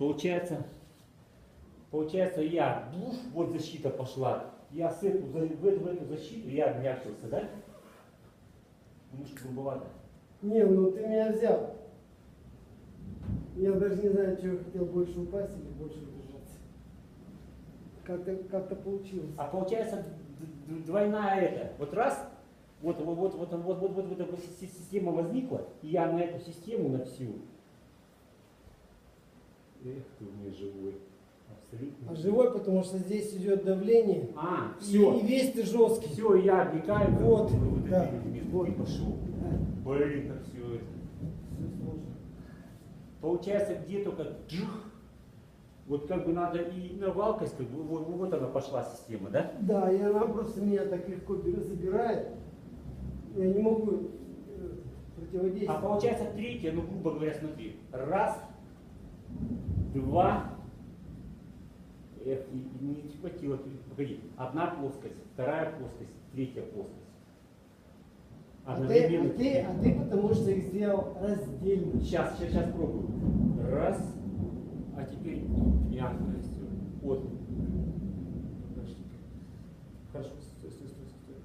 Получается, получается я, буф, вот защита пошла. Я с эту, в, эту, в эту защиту я обмякчился, да? Немножко грубовато. Не, ну ты меня взял. Я даже не знаю, чего я хотел больше упасть или больше удержаться. Как-то как получилось. А получается двойная это. Вот раз, вот, вот, вот, вот, вот, вот, вот, вот эта си- система возникла, и я на эту систему, на всю. Эх, ты у меня живой. Абсолютно. А живой, потому что здесь идет давление. А, И, все. и весь ты жесткий. Все, я облекаю. Вот, вот да, вот. и пошел. Да, Блин, как все это. всё сложно. Получается, где только джух, вот как бы надо и на валкость, как бы, вот, вот она пошла система, да? Да, и она просто меня так легко забирает. Я не могу э, А противодействовать. получается третья, ну грубо говоря, смотри, раз, два, и не хватило, погоди, одна плоскость, вторая плоскость, третья плоскость. А ты, а ты, а ты потому что их сделал раздельно. Сейчас, сейчас, сейчас пробую. Раз, а теперь мягкое все. Вот. Хорошо, стой, стой, стой, стой.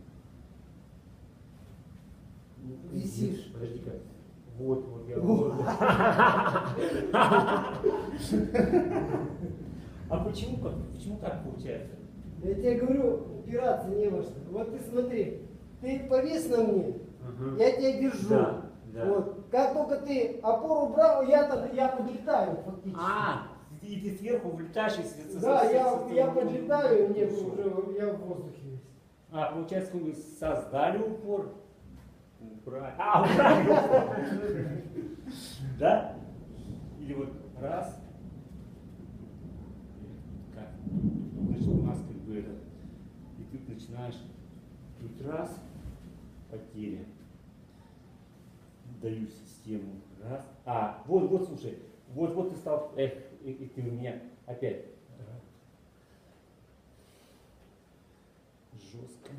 Висишь. Подожди-ка. Вот, вот, я вот. А почему как? Почему так получается? Я тебе говорю, упираться не во что. Вот ты смотри, ты повис на мне, я тебя держу. Да, да. Вот. Как только ты опору брал, я, тогда, я подлетаю фактически. А, и ты сверху влетаешь и с- с- да, я, я подлетаю, и мне уже я в воздухе. А, получается, вы создали упор. Убрали. А. Да? Или вот раз. Как? Значит, у нас как бы это. И тут начинаешь. Тут раз. Потеря. Даю систему. Раз. А, вот, вот, слушай. Вот, вот ты стал. Эх, и, и ты у меня опять. Жестко.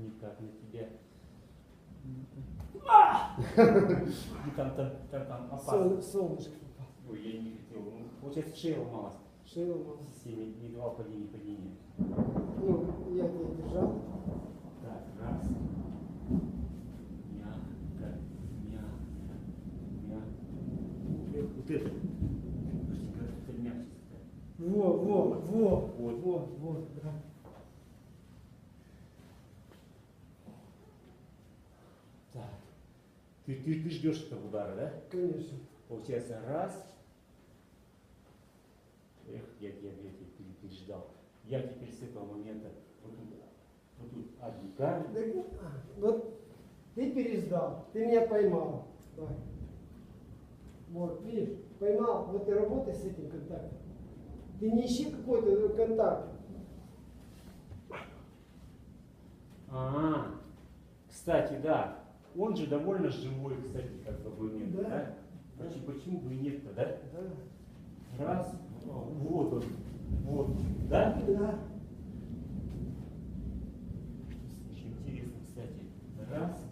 Никак на тебя. А! Там, там, там, там опасно. Сол- солнышко. Ой, я не хотел. Ну, получается, шея ломалась. Шея ломалась. В системе не два падения, падения. Ну, я тебя держал. Так, раз. Мягко, мягко, мягко. Вот это. Подожди, как это мягче. Во, во, во, Вот. вот, вот, вот, да. Так. Ты, ты, ты ждешь этого удара, да? Конечно. Получается, раз. Эх, я, я, я пере- переждал. Я теперь с этого момента вот тут, вот тут отвлекаю. Так, а, вот ты переждал, ты меня поймал. Давай. Вот, видишь, поймал, вот ты работай с этим контактом. Ты не ищи какой-то контакт. А, кстати, да. Он же довольно живой, кстати, как бы момент, Да. да? Почему, почему бы и нет-то, да? Да. Раз, вот он, вот, да? Да. Очень интересно, кстати. Раз.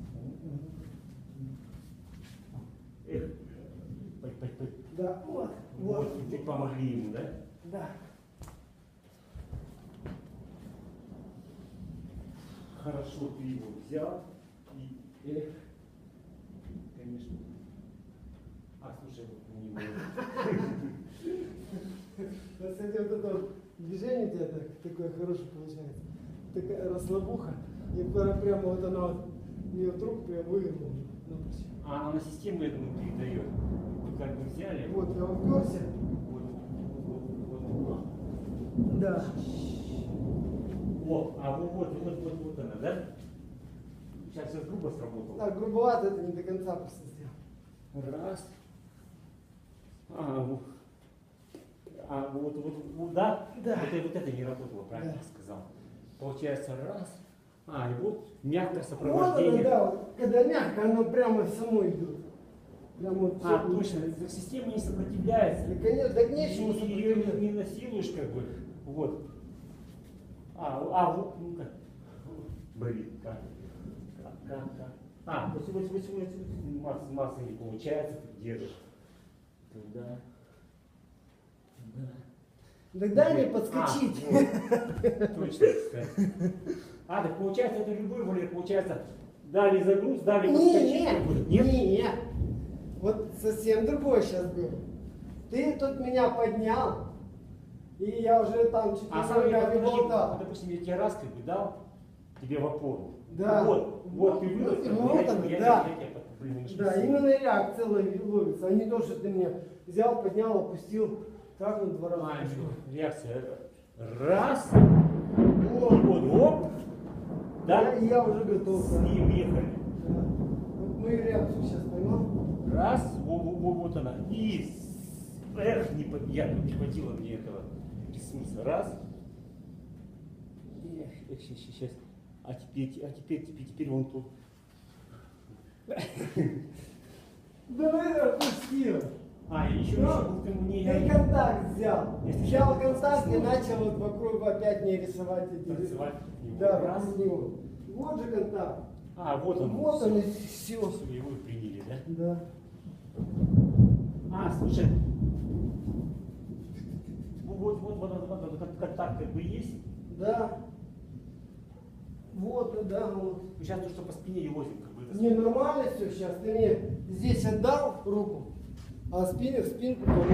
Эх, пой- пой- пой- Да. Вот. вот, Вот. помогли ему, да? Да. Хорошо ты его взял и, эх, конечно. А, слушай, вот у него. Вот, Кстати, вот это движение у тебя так, такое хорошее получается. Такая расслабуха. И прям- прямо вот она вот, ее вдруг прям вывернула. А она на систему, думаю, передает. Вы как бы взяли. Вот, я уперся. Вот, вот, вот, вот. Да. О, а вот, вот, вот, вот, вот она, да? Сейчас, сейчас грубо сработало. Так, грубовато это не до конца просто сделал. Раз. А, вот. А, вот, вот, вот, да? Да. Вот, это- вот это не работало, правильно Да. я сказал. Получается, раз. А, и вот мягкое Вот сопровождение. оно, да, вот, когда мягко, оно прямо само идет. Прямо вот А, точно, система не сопротивляется. Да, конечно, да к нечему ее не, не насилуешь, как бы. Вот. А, а вот, ну как. Блин, как? А, вот, вот, вот, вот, масса, масса не получается, ты держишь. Да. Да. Так дай мне подскочить. А. Точно, кстати. А, так получается, это любой ролик, получается, дали загруз, дали Не, подскочить. будет. не, Нет? не. Вот совсем другой сейчас был. Ты тут меня поднял, и я уже там чуть А сам не я, подожди, болтал. допустим, я тебе раз как бы дал, тебе в опору. Да. Вот, вот ты вырос, Ну, вот я, он, я, я, да. я, тебя под- блин, Да, именно реакция лови- ловится, а не то, что ты меня взял, поднял, опустил, так на два раза. А, реакция. Раз, Вот. вот, оп, Да, и я уже готов. с ним ехали. Да. Вот мою реакцию сейчас поймал. Раз, во, во, во, вот она. И, эх, не, я, не хватило мне этого ресурса. Раз. Эх, эх, сейчас, сейчас. А теперь, а теперь, теперь, теперь вон тут. Да, наверное, отпустил. А, еще, Ну, еще был ты мне. Ты контакт взял. Если Взял контакт и начал вот вокруг опять мне рисовать эти. Танцевать. Да, Раз. него. Вот же контакт. А, вот он. Вот он и все. Его приняли, да? Да. А, слушай. Вот, вот, вот, вот, вот, вот, вот контакт как бы есть. Да. Вот, да, вот. Сейчас то, что по спине елозим, как бы это. Не нормально все сейчас. Ты мне здесь отдал руку, а спину в спинку помог.